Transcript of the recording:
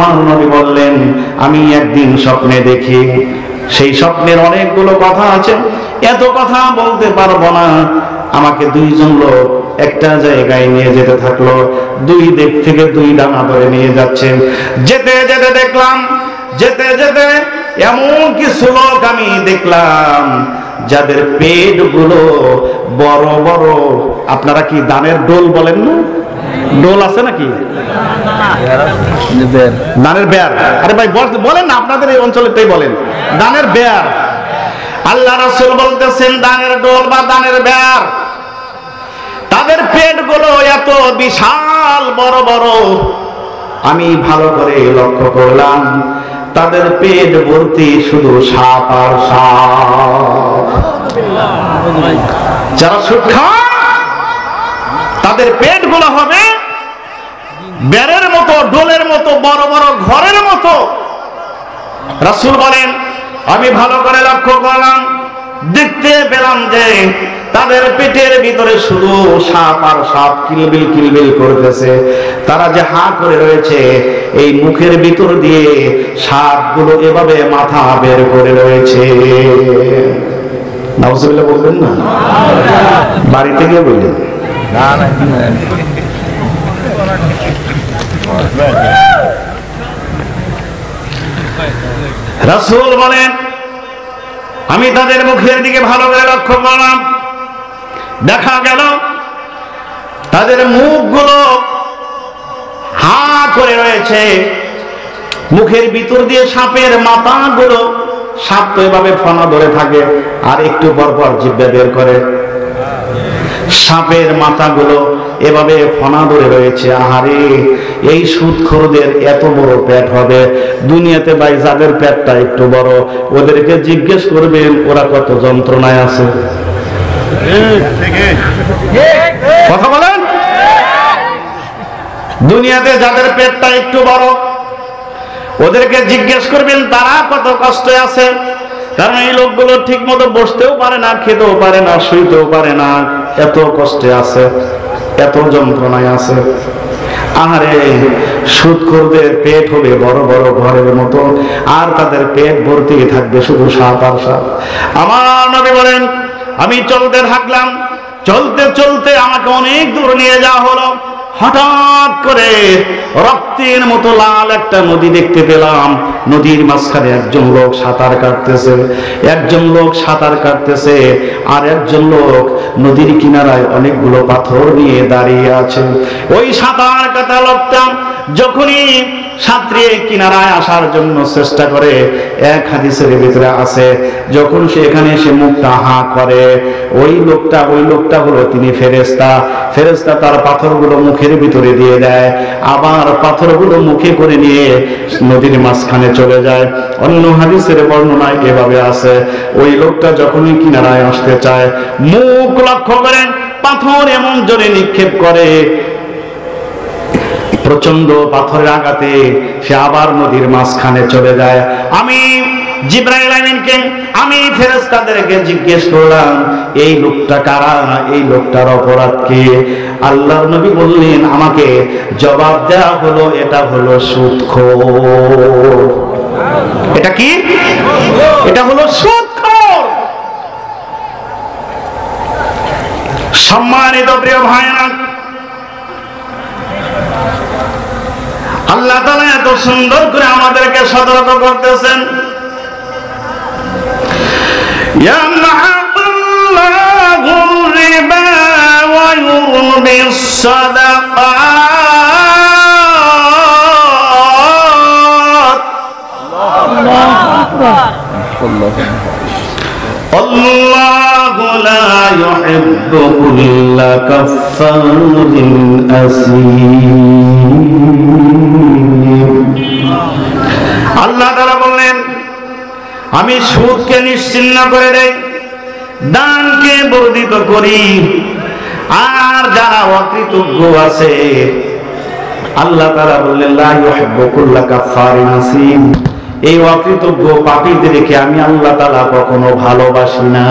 আমার নবী বললেন, আমি একদিন স্বপ্নে দেখি, সেই স্বপ্নের অনেকগুলো কথা আছে, এত কথা বলতে পারব না। আমাকে দুইজন লোক একটা জায়গায় নিয়ে যেতে থাকল, দুই দিক থেকে দুই ডানা ধরে নিয়ে যাচ্ছে। যেতে যেতে দেখলাম, যেতে যেতে এমন কিছু লোক আমি দেখলাম, যাদের পেটগুলো বড় বড়। আপনারা কি দানের ডোল বলেন না? ডোল আছে নাকি? দানের বেয়ার। আরে ভাই বলেন না, আপনাদের এই বলেন। দানের বেয়ার। আল্লাহ বলতেছেন, দানের ডোল বা দানের বেয়ার। তাদের পেটগুলো এত বিশাল, বড় বড়। আমি ভালো করে লক্ষ্য করলাম, তাদের পেট ভর্তি শুধু সাপ আর সাপ। যারা সুদ খায় তাদের পেটগুলো হবে বেড়ের মতো, ডোলের মতো, বড় বড় ঘরের মতো। রাসূল বলেন, আমি ভালো করে লক্ষ্য করলাম, দেখতে পেলাম যে তাদের পেটের ভিতরে শুধু সাপ আর সাপ কিলবিল কিলবিল করতেছে। তারা যে হা করে রয়েছে, এই মুখের ভিতর দিয়ে সাপগুলো এভাবে মাথা বের করে রয়েছে। বলবেন না? বাড়ি থেকে বললেন। রাসূল বলেন, আমি তাদের মুখের দিকে ভালো করে লক্ষ্য করলাম। দেখা গেল, তাদের মুখগুলো হা করে রয়েছে। মুখের ভিতর দিয়ে সাপের মাথাগুলো সাপ তো এভাবে ফনা ধরে থাকে, আর একটু পর পর জিব্বে বের করে। সাপের মাথাগুলো এভাবে ফনা ধরে রয়েছে। আহারে, এই সুদখোরদের এত বড় পেট হবে। দুনিয়াতে ভাই, যাদের পেটটা একটু বড়, ওদেরকে জিজ্ঞেস করবেন, ওরা কত যন্ত্রণায় আছে। কথা বলেন? দুনিয়াতে যাদের পেটটা একটু বড়, ওদেরকে জিজ্ঞেস করবেন, তারা কত কষ্টে আছে। কারণ এই লোকগুলো ঠিক মতো বসতেও পারে না, খেতেও পারে না, শুইতেও পারে না। এত কষ্টে আছে, এত যন্ত্রণায় আছে। আহারে সুদখোরদের পেট হবে বড় বড় ঘরের মতো, আর তাদের পেট ভর্তি থাকবে শুধু সাপ আর সাপ আমার নবী বলেন, আমি চলতে থাকলাম, চলতে চলতে আমাকে অনেক দূর নিয়ে যাওয়া হলো। হঠাৎ করে রক্তের মতো লাল একটা নদী দেখতে পেলাম। নদীর মাঝখানে একজন লোক সাঁতার কাটতেছে, একজন লোক সাঁতার কাটতেছে, আর একজন লোক নদীর কিনারায় অনেকগুলো পাথর নিয়ে দাঁড়িয়ে আছে। ওই সাঁতার কাটা লোকটা যখনই সাঁতরিয়ে কিনারায় আসার জন্য চেষ্টা করে, এক হাদিসের ভিতরে আছে, যখন সে এখানে এসে মুখটা হা করে, ওই লোকটা ওই লোকটা হলো তিনি ফেরেস্তা ফেরেস্তা তার পাথরগুলো মুখের ভিতরে দিয়ে দেয়, আবার পাথরগুলো মুখে করে নিয়ে নদীর মাঝখানে চলে যায়। অন্য হাদিসের বর্ণনায় এভাবে আছে, ওই লোকটা যখনই কিনারায় আসতে চায়, মুখ লক্ষ্য করেন, পাথর এমন জোরে নিক্ষেপ করে প্রচণ্ড পাথরের আঘাতে সে আবার নদীর মাঝখানে চলে যায়। আমি জিব্রাইল আমি ফেরেশতাদেরকে জিজ্ঞেস করলাম, এই লোকটা কারা? এই লোকটার অপরাধ কি? আল্লাহর নবী বললেন, আমাকে জবাব দেওয়া হলো, এটা হলো সুদখোর। এটা কি? এটা হলো সুদখোর! সম্মানিত প্রিয় ভাইরা আল্লাহ তালা এত সুন্দর করে আমাদেরকে সতর্ক করতেছেন। সদা الله الربا ويربي الصدقات الله لا يحب كل كفار أثيم আল্লাহ তারা বললেন আমি সুদকে নিশ্চিন্ন করে দেই দানকে বর্ধিত করি আর যারা অকৃতজ্ঞ আছে আল্লাহ তারা বললেন লা ইউহিব্বু কুল্লা কাফফারিন আসিম এই অকৃতজ্ঞ পাপীদেরকে আমি আল্লাহ তালা কখনো ভালোবাসি না।